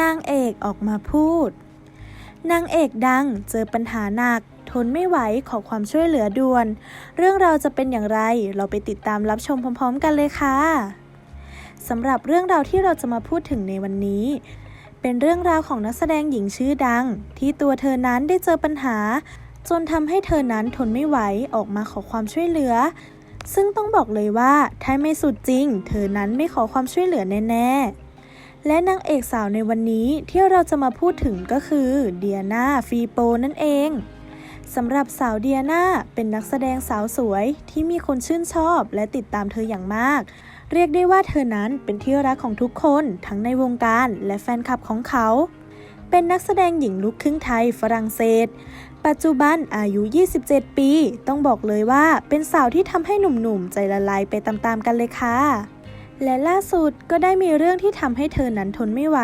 นางเอกออกมาพูด นางเอกดังเจอปัญหาหนัก ทนไม่ไหวขอความช่วยเหลือด่วน เรื่องราวจะเป็นอย่างไรเราไปติดตามรับชมพร้อม ๆ กันเลยค่ะสำหรับเรื่องราวที่เราจะมาพูดถึงในวันนี้ เป็นเรื่องราวของนักแสดงหญิงชื่อดัง ที่ตัวเธอนั้นได้เจอปัญหา จนทำให้เธอนั้นทนไม่ไหวออกมาขอความช่วยเหลือ ซึ่งต้องบอกเลยว่าถ้าไม่สุดจริง เธอนั้นไม่ขอความช่วยเหลือแน่ๆ และนางเอกสาวในวันนี้ที่เราจะมาพูดถึงก็คือเดียนาฟีโปนั่นเองสำหรับสาวเดียนาเป็นนักแสดงสาวสวยที่มีคนชื่นชอบและติดตามเธออย่างมาก เรียกได้ว่าเธอนั้นเป็นที่รักของทุกคนทั้งในวงการและแฟนคลับของเขา เป็นนักแสดงหญิงลูกครึ่งไทยฝรั่งเศส ปัจจุบันอายุ 27 ปี ต้องบอกเลยว่าเป็นสาวที่ทำให้หนุ่มๆ ใจละลายไปตามๆกันเลยค่ะ และล่าสุดก็ได้มีเรื่องที่ทำให้เธอนั้นทนไม่ไหว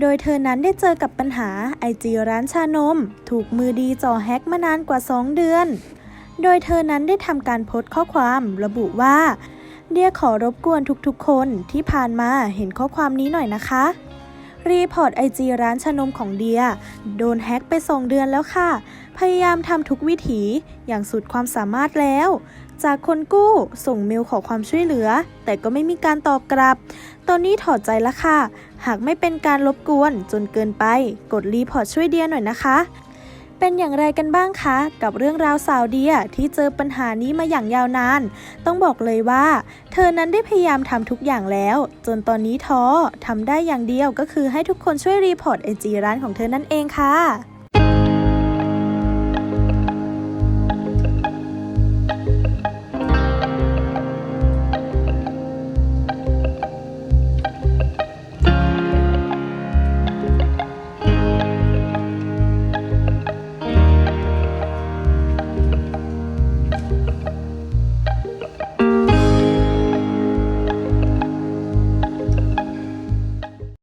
โดยเธอนั้นได้เจอกับปัญหาไอจีร้านชานม ถูกมือดีจ่อแฮกมานานกว่า 2 เดือน โดยเธอนั้นได้ทำการโพสต์ข้อความระบุว่าเดียขอรบกวนทุกๆคนที่ผ่านมาเห็นข้อความนี้หน่อยนะคะ รีพอร์ตไอจีร้านชนมของเดีย โดนแฮ็กไปส่งเดือนแล้วค่ะ พยายามทำทุกวิถีอย่างสุดความสามารถแล้ว จากคนกู้ส่งเมลขอความช่วยเหลือ แต่ก็ไม่มีการตอบกลับ ตอนนี้ถอดใจแล้วค่ะ หากไม่เป็นการรบกวนจนเกินไป กดรีพอร์ตช่วยเดียหน่อยนะคะ เป็นอย่างไรกันบ้างคะ กับเรื่องราวสาวเดียที่เจอปัญหานี้มาอย่างยาวนาน ต้องบอกเลยว่า เธอนั้นได้พยายามทำทุกอย่างแล้ว จนตอนนี้ท้อทำได้อย่างเดียวก็คือให้ทุกคนช่วยรีพอร์ตไอจีร้านของเธอนั่นเองค่ะ